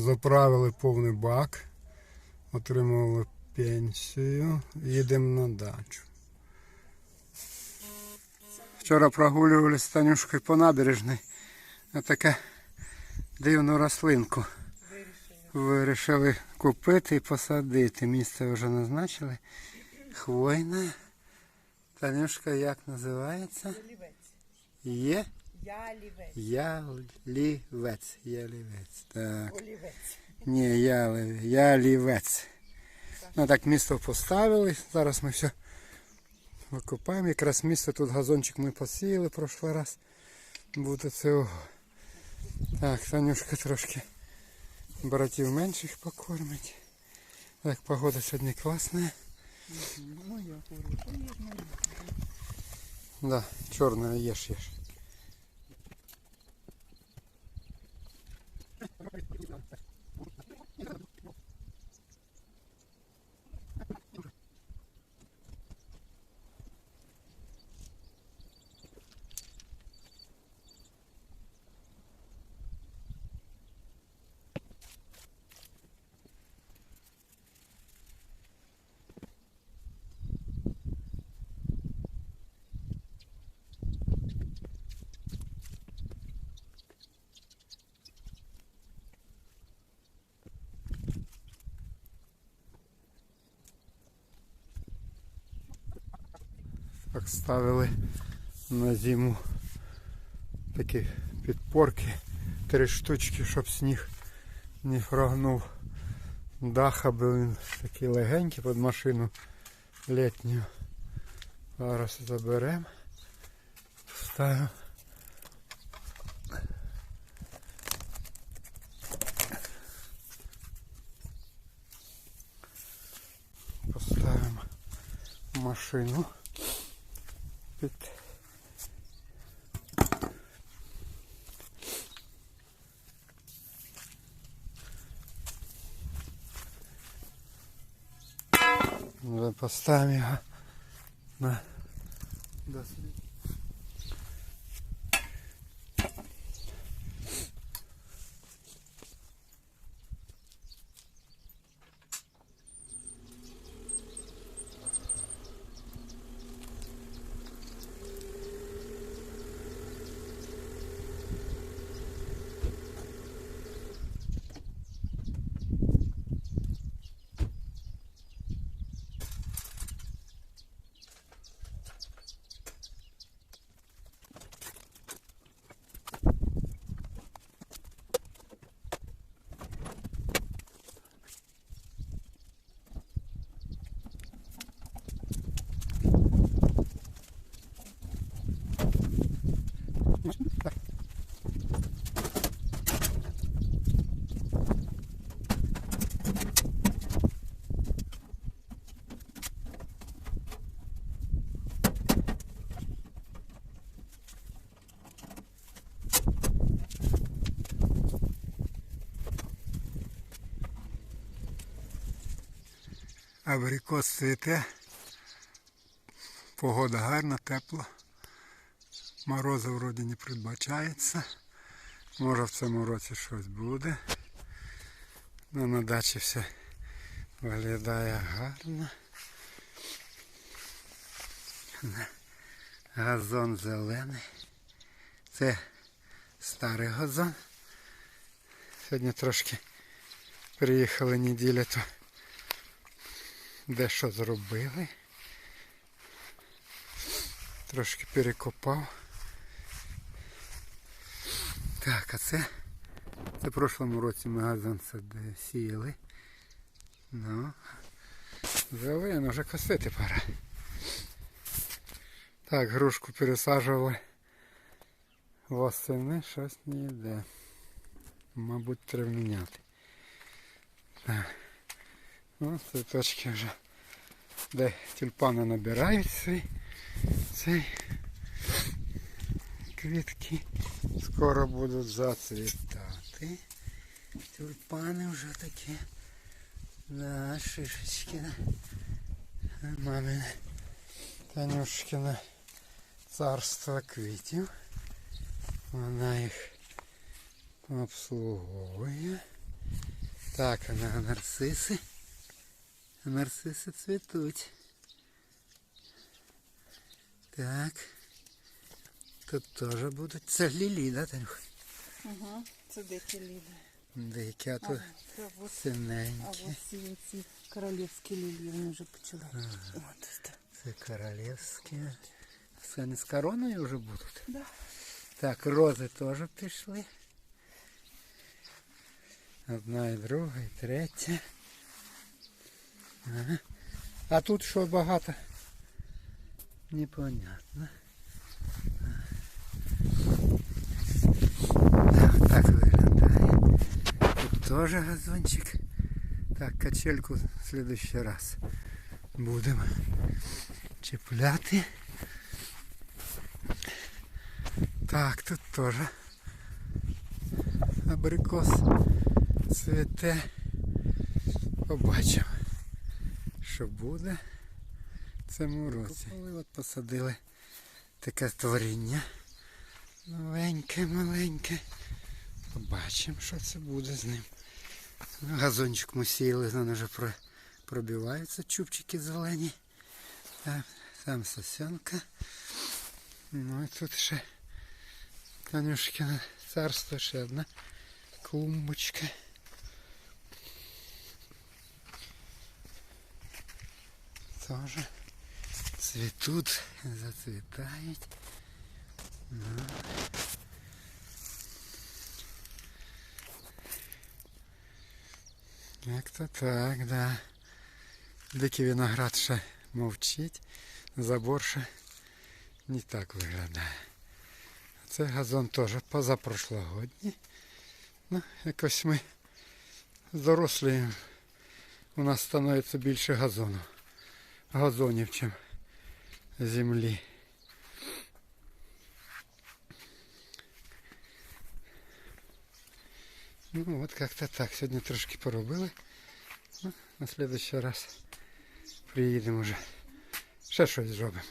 Заправили повний бак, отримували пенсію, їдемо на дачу. Вчора прогулювалися з Танюшкою по набережній. А таке дивну рослинку. Вирішили купити і посадити. Місце вже назначили. Хвойна. Танюшка як називається? Є? Я олівець. Ялівець. Ялівець. Так. Олівець. Ні, ялів- ялівець. Ну так місто поставили. Зараз ми все викопаємо. Якраз місце тут газончик ми посіяли прошлий раз. Буде цього. Так, Танюшка трошки братів менших покормить. Так, погода сьогодні класна. Ну, я. Да, чорна єш єш. Так ставили на зиму такі підпорки, три штучки, щоб сніг не прогнув. Дах, аби він такий легенький під машину літню. Зараз заберемо. Ставимо. Поставимо машину під Вже поставимо його на дослід. Абрикос цвіте. Погода гарна, тепла. Морози вроді не передбачається. Може в цьому році щось буде. Ну, на дачі все виглядає гарно. Газон зелений. Це старий газон. Сьогодні трошки приїхали неділя, то дещо зробили. Трошки перекопав. Так, а це, це в прошлому році ми газон сіяли. Ну, зелено, вже косити пора. Так, грушку пересаджували. Восени щось не йде. Мабуть, треба міняти. Так. Ну, цвіточки вже. Де тюльпани набирають свій, цей квітки. Скоро будуть зацвітати. Тюльпани вже такі. Да, шишечки. Мамине Танюшкине царство квітів. Вона їх обслуговує. Так, а на нарциси. Нарциси цвітуть. Так. Тут теж будуть. Це лілі, да, Танюх? Угу. Це дикі лілії. Деякі, а тут Це от, а синенькі. ось ці, ці королівські лілії вони вже почали. От, ось. Це королівські. Це не з короною вже будуть? Да. Так, рози теж пішли. Одна і друга, і третя. Ага. А тут що багато? Непонятно. Так, так виглядає. Тут теж газончик. Так, качельку в следующий раз будемо чіпляти. Так, тут теж абрикос цвіте. Побачимо, що буде в цьому році. Коли от посадили таке творіння. Новеньке, маленьке. Побачимо, що це буде з ним. Газончик ми сіяли, вони вже пробиваються чубчики зелені. Там сосенка. Ну і тут ще Танюшкине царство ще одна клумбочка. Тоже цвітуть, зацвітають. Ну. Як то так, да. Дикий виноград ще мовчить, забор ще не так виглядає. Це газон теж позапрошлогодній. Ну, якось ми дорослі. У нас становиться більше газону. Газонів, чим землі. Ну от як-то так. Сьогодні трошки поробили. Ну, на следующий раз приїдемо вже. Ще щось зробимо.